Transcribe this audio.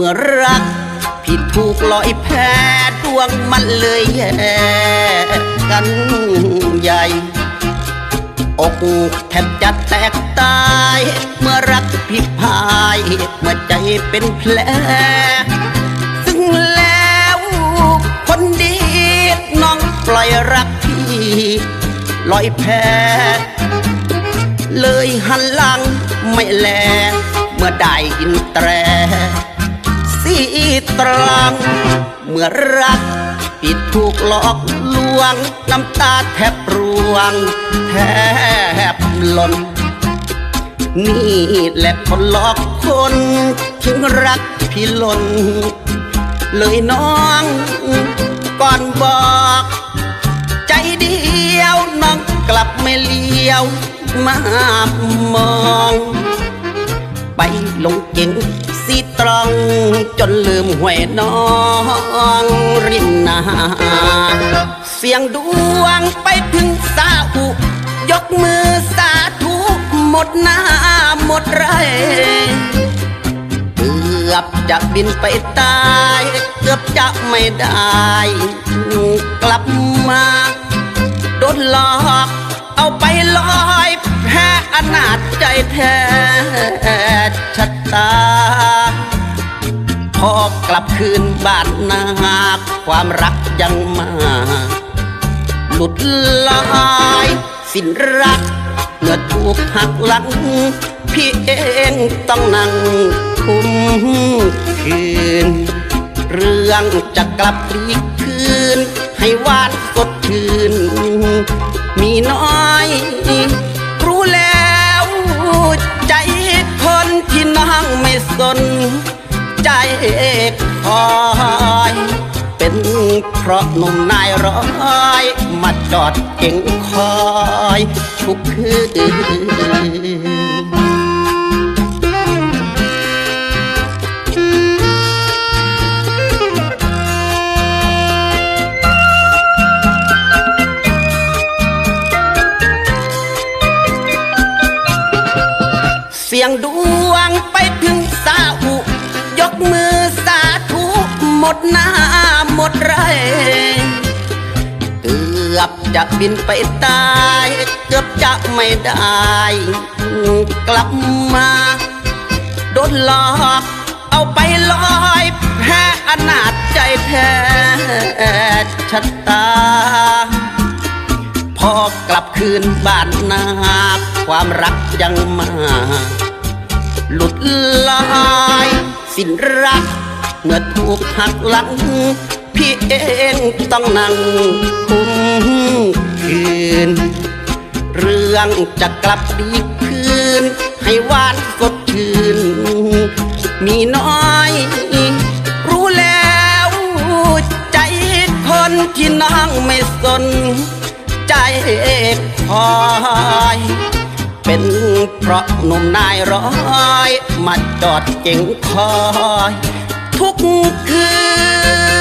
มื่อรัก ผิดถูกลอยแพ้ดวงมันเลยแย่กันใหญ่ อกแทบจะแตกตาย เมื่อรักพิดพาย เมื่อใจเป็นแผลซึ่งแล้วคนดีน้องปล่อยรักพี่ลอยแพ้เลยหันหลังไม่แล เมื่อได้ยินแตร ตรัง เมื่อรักผิดถูกหลอกลวง น้ำตาแทบร่วง แทบหล่นนี่แหละคนหลอกคนถึงรักพี่หล่นเลยน้องก่อนบอก ใจเดียวน้องกลับไม่เลี้ยวมามอง ไปลงเก่ง ตรอง จนลืมหวยน้องริมนา เสียงดวงไปถึงสาอุ ยกมือสาธุหมดหน้าหมดไรเกือบจะบินไปตาย เกือบจะไม่ได้ กลับมาโดนหลอก เอาไปลอยแพ้อนาจใจแท้ พอกลับคืนบ้านนาความรักยังมา หลุดลายสิ้นรักเมื่อถูกหักหลัง พี่เองต้องนั่งคุมคืน เรื่องจะกลับพลีกคืน ให้วานสดชื่น มีน้อย รู้แล้ว ใจคนที่น้องไม่สน ใจคอยเป็นเพราะหนุ่มนายร้อยมาจอดเก่งคอยทุกคืนเสียงดวงไป ดหน้าหมดไรเกือบจะบินไปตาย เกือบจะไม่ได้ กลับมาโดนหลอก เอาไปลอยแพ้อนาจใจแท้ชะตา พอกลับคืนบ้านนาความรักยังมา หลุดลาย สิ้นรัก เมื่อถูกหักหลัง พี่เองต้องนั่งคุมคืน เรื่องจะกลับดีคืน ให้หวานสดชื่น มีน้อย รู้แล้ว ใจคนที่น้องไม่สน ใจคอยเป็นเพราะนมนายร้อย มาจอดเก่งคอย ทุกคืน